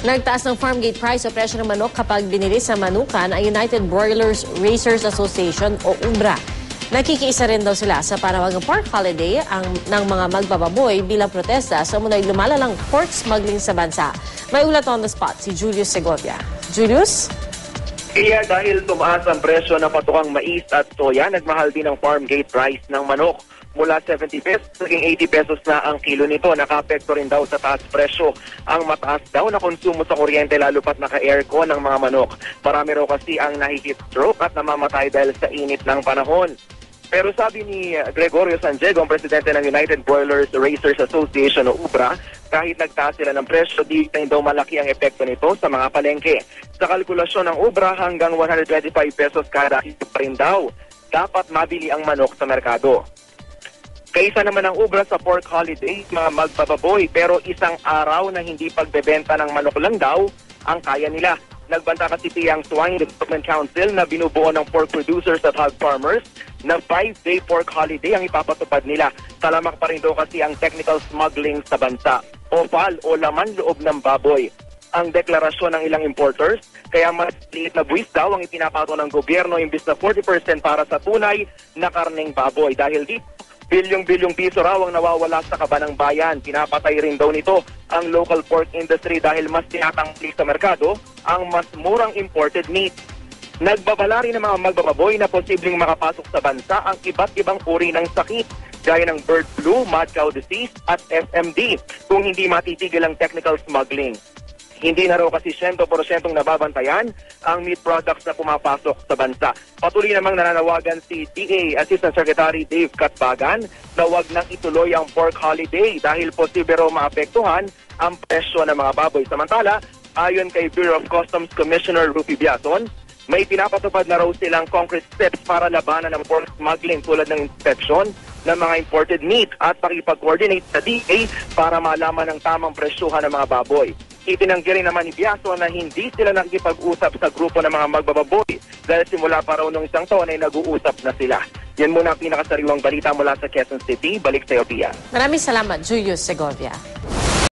Nagtaas ng farm gate price o presyo ng manok kapag binili sa manukan ang United Broilers Racers Association o UBRA. Nakikiisa rin daw sila sa panawagang pork holiday ang, ng mga magbababoy bilang protesta sa munay lumalalang pork smuggling sa bansa. May ulat on the spot si Julius Segovia. Julius? Kaya dahil tumaas ang presyo ng patukang mais at soya, nagmahal din ang farm gate price ng manok. Mula 70 pesos, naging 80 pesos na ang kilo nito. Nakapekto rin daw sa taas presyo ang mataas daw na konsumo sa kuryente lalo pat naka-aircon ng mga manok. Marami raw kasi ang nahihit stroke at namamatay dahil sa init ng panahon. Pero sabi ni Gregorio San Diego, ang presidente ng United Broilers Racers Association o UBRA, kahit nagtaas sila ng presyo, di rin daw malaki ang epekto nito sa mga palengke. Sa kalkulasyon ng UBRA, hanggang 125 pesos kada pa rin daw dapat mabili ang manok sa merkado. Kaisa naman ang ubra sa pork holiday, mga magbababoy, pero isang araw na hindi pagbebenta ng manok lang daw ang kaya nila. Nagbanta kasi tiyang Swine Development Council na binubuo ng pork producers at hog farmers na 5-day pork holiday ang ipapatupad nila. Talamak pa rin daw kasi ang technical smuggling sa bansa. OPAL o laman loob ng baboy ang deklarasyon ng ilang importers, kaya mas liit na buwis daw ang ipinapato ng gobyerno imbis na 40% para sa tunay na karneng baboy. Dahil dito, bilyong-bilyong piso raw ang nawawala sa kaba ng bayan. Pinapatay rin daw nito ang local pork industry dahil mas tinatangklik sa merkado ang mas murang imported meat. Nagbabala rin ng mga magbababoy na posibleng makapasok sa bansa ang iba't ibang uri ng sakit gaya ng bird flu, mad cow disease at FMD kung hindi matitigil ang technical smuggling. Hindi na raw kasi 100% nababantayan ang meat products na pumapasok sa bansa. Patuloy namang nananawagan si DA Assistant Secretary Dave Katbagan na wag nang ituloy ang pork holiday dahil posible raw maapektuhan ang presyo ng mga baboy. Samantala, ayon kay Bureau of Customs Commissioner Rupi Biason, may pinapatupad na raw silang concrete steps para labanan ng pork smuggling tulad ng inspeksyon ng mga imported meat at pakipag-coordinate sa DA para malaman ang tamang presyuhan ng mga baboy. Itinanggi rin naman ni Biaso na hindi sila nakikipag-usap sa grupo ng mga magbababoy dahil simula pa raw nung isang taon ay nag-uusap na sila. Yan muna ang pinakasariwang balita mula sa Quezon City. Balik sa iyo, Pia. Maraming salamat, Julius Segovia.